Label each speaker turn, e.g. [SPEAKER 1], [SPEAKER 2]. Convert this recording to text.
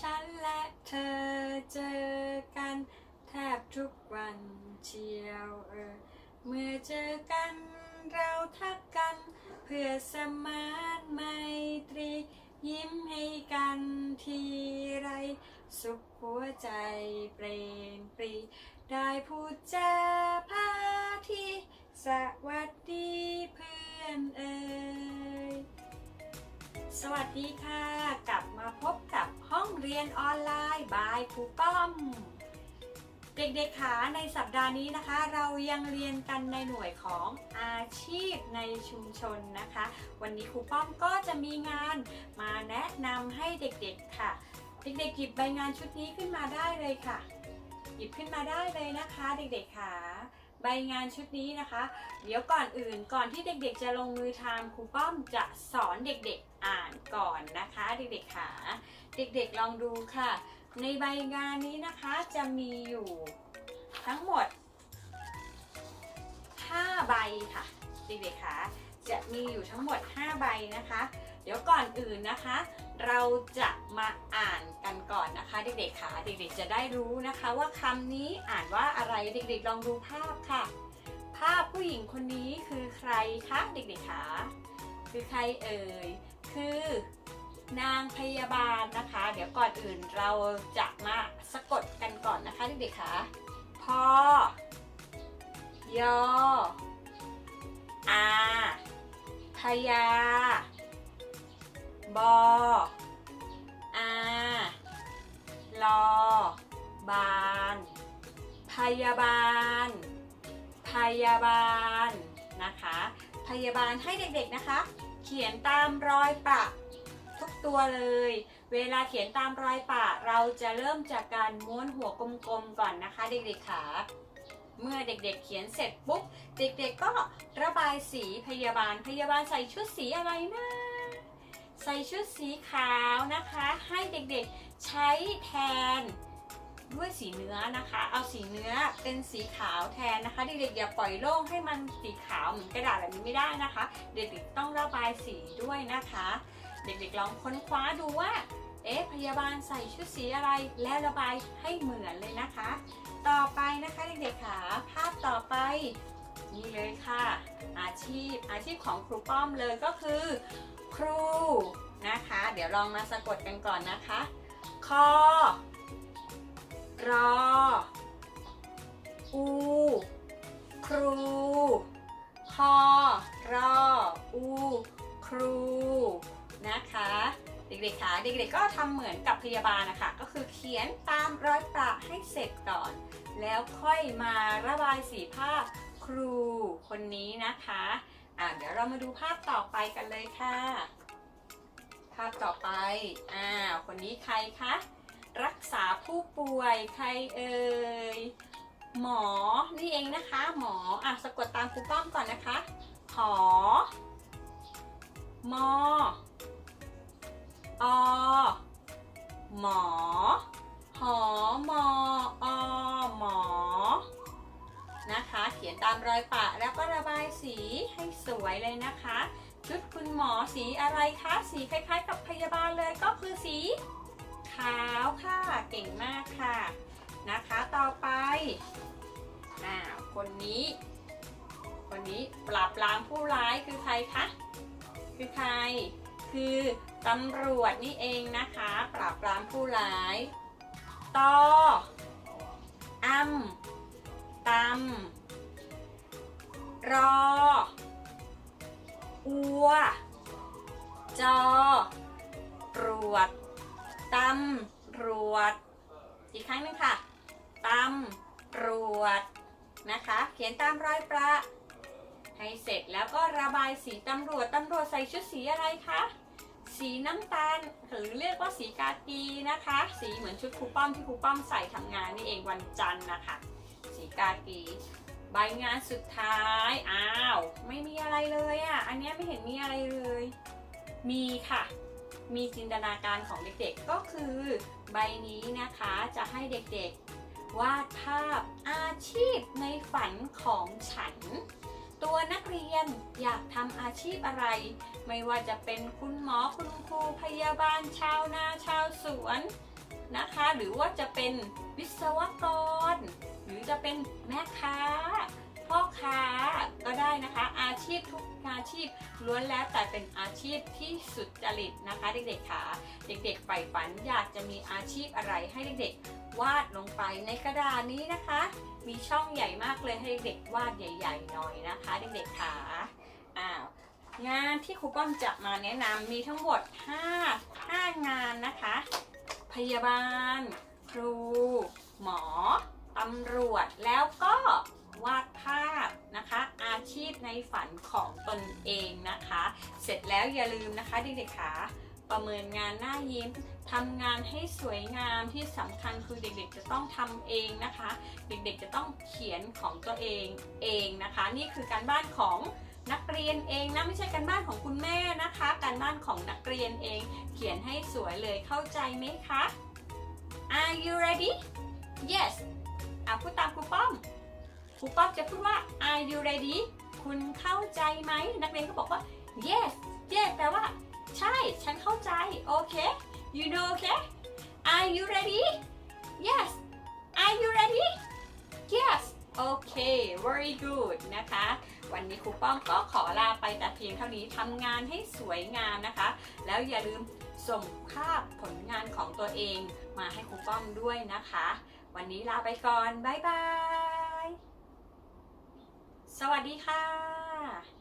[SPEAKER 1] ฉันและเธอเจอกันแทบทุกวันเชียวเออ เมื่อเจอกันเราทักกัน เพื่อสมานไมตรี ยิ้มให้กันทีไร สุขหัวใจเปรมปรี ได้พูดจาพาทีสวัสดีเพื่อนเอ่ยสวัสดีค่ะ กลับมาพบกับห้องเรียนออนไลน์บายครูป้อม เด็กๆขาในสัปดาห์นี้นะคะ เรายังเรียนกันในหน่วยของอาชีพในชุมชนนะคะ วันนี้ครูป้อมก็จะมีงานมาแนะนำให้เด็กๆค่ะ เด็กๆหยิบใบงานชุดนี้ขึ้นมาได้เลยค่ะ หยิบขึ้นมาได้เลยนะคะ เด็กๆขาใบงานชุดนี้นะคะ เดี๋ยวก่อนอื่นก่อนที่เด็กๆ จะลงมือทำครูป้อมจะสอนเด็กๆอ่านก่อนนะคะ เด็กๆขาเด็กๆลองดูค่ะ ในใบงานนี้นะคะจะมีอยู่ทั้งหมด 5 ใบค่ะเด็กๆคะจะมีอยู่ทั้งหมด 5 ใบนะคะ เดี๋ยวก่อนอื่นนะคะ เราจะมาอ่านกันก่อนนะคะ เด็กๆคะเด็กๆจะได้รู้นะคะว่าคำนี้อ่านว่าอะไรเด็กๆลองดูภาพค่ะ ภาพผู้หญิงคนนี้คือใครคะเด็กๆคะคือใครเอ่ยคือ นางพยาบาลนะคะ เดี๋ยวก่อนอื่นเราจะมาสะกดกันก่อนนะคะเด็กๆคะพอยออาพยา บออาลอบาน พยาบาล พยาบาลนะคะ พยาบาลให้เด็กๆนะคะ เขียนตามรอยปะทุก ตัวเลย เวลาเขียนตามรอยปะเราจะเริ่มจากการม้วนหัวกลมๆก่อนนะคะ เด็กๆขาเมื่อเด็กๆเขียนเสร็จปุ๊บ เด็กๆก็ระบายสีพยาบาลพยาบาลใส่ชุดสีอะไรนะใส่ชุดสีขาวนะคะ ให้เด็กๆใช้แทนด้วยสีเนื้อนะคะ เอาสีเนื้อเป็นสีขาวแทนนะคะ เด็กๆอย่าปล่อยโล่งให้มันสีขาวเหมือนกระดาษแบบนี้ไม่ได้นะคะ เด็กๆต้องระบายสีด้วยนะคะ เด็กๆลองค้นคว้าดูว่า เอ๊ะพยาบาลใส่ชุดสีอะไรแล้วระบายให้เหมือนเลยนะคะ ต่อไปนะคะเด็กๆค่ะภาพต่อไปนี่เลยค่ะ อาชีพอาชีพของครูป้อมเลยก็คือ ครูนะคะ เดี๋ยวลองมาสะกดกันก่อนนะคะคอรออูครูคอรออูครู นะคะ เด็กๆคะเด็กๆก็ทำเหมือนกับพยาบาลนะคะ ก็คือเขียนตามรอยประให้เสร็จก่อน แล้วค่อยมาระบายสีภาพครูคนนี้นะคะอะเดี๋ยวเรามาดูภาพต่อไปกันเลยค่ะ ภาพต่อไปอ้าคนนี้ใครคะรักษาผู้ป่วยใครเอ่ยหมอนี่เองนะคะ หมออะสะกดตามครูป้อมก่อนนะคะหอมอ หมอ หอมออหมอ นะคะ เขียนตามรอยปะแล้วก็ระบายสีให้สวยเลยนะคะ ชุดคุณหมอสีอะไรคะ สีคล้ายๆ กับพยาบาลเลยก็คือสี ขาวค่ะ เก่งมากค่ะ นะคะ ต่อไปอ่าคนนี้ คนนี้ปราบปรามผู้ร้ายคือใครคะ คือใคร คือตำรวจนี่เองนะคะ ปราบปรามผู้ร้ายตออำตำรอ อัว จอ ตรวจตำรวจ อีกครั้งหนึงค่ะตำรวจนะคะ เขียนตามรอยประให้เสร็จแล้วก็ระบายสีตำรวจ ตำรวจใส่ชุดสีอะไรคะ สีน้ำตาลหรือเรียกว่าสีกากีนะคะ สีเหมือนชุดครูป้อมที่ครูป้อมใส่ทำงานนี่เองวันจันทร์นะคะสีกากีใบงานสุดท้ายอ้าวไม่มีอะไรเลยอะ่ะอันนี้ไม่เห็นมีอะไรเลย มีค่ะ มีจินตนาการของเด็กๆก็คือใบนี้นะคะจะให้เด็กๆวาดภาพอาชีพในฝันของฉัน ตัวนักเรียนอยากทำอาชีพอะไร ไม่ว่าจะเป็นคุณหมอคุณครูพยาบาลชาวนาชาวสวนนะคะ หรือว่าจะเป็นวิศวกร หรือจะเป็นแม่ค้า พ่อค้าก็ได้นะคะ อาชีพทุกอาชีพล้วนแล้วแต่เป็นอาชีพที่สุดจริตนะคะเด็กๆค่ะเด็กๆใฝ่ฝันอยากจะมีอาชีพอะไรให้เด็กๆ วาดลงไปในกระดาษนี้นะคะ มีช่องใหญ่มากเลยให้เด็กๆวาดใหญ่ ๆ หน่อยนะคะ เด็กๆค่ะอ้าว งานที่ครูป้อมจะมาแนะนำมีทั้งหมด5 5งานนะคะ พยาบาล ครู หมอตำรวจแล้วก็วาดภาพนะคะ อาชีพในฝันของตนเองนะคะ เสร็จแล้วอย่าลืมนะคะเด็กๆค่ะประเมินงานหน้ายิ้มทำงานให้สวยงามที่สำคัญคือเด็กๆจะต้องทำเองนะคะ เด็กๆจะต้องเขียนของตัวเองเองนะคะ นี่คือการบ้านของ นักเรียนเองนะไม่ใช่การบ้านของคุณแม่นะคะ การบ้านของนักเรียนเอง เขียนให้สวยเลยเข้าใจไหมคะ Are you ready Yes อะพูดตามครูป้อมครูป้อมจะพูดว่า Are you ready คุณเข้าใจไหมนักเรียนก็บอกว่า Yes Yes แปลว่า ใช่ฉันเข้าใจโอเค You know okay Are you ready Yes Are you ready Yes โอเค very good นะคะ วันนี้ครูป้อมก็ขอลาไปแต่เพียงเท่านี้ทำงานให้สวยงามนะคะ แล้วอย่าลืมส่งภาพผลงานของตัวเองมาให้ครูป้อมด้วยนะคะ วันนี้ลาไปก่อน บ๊ายบาย สวัสดีค่ะ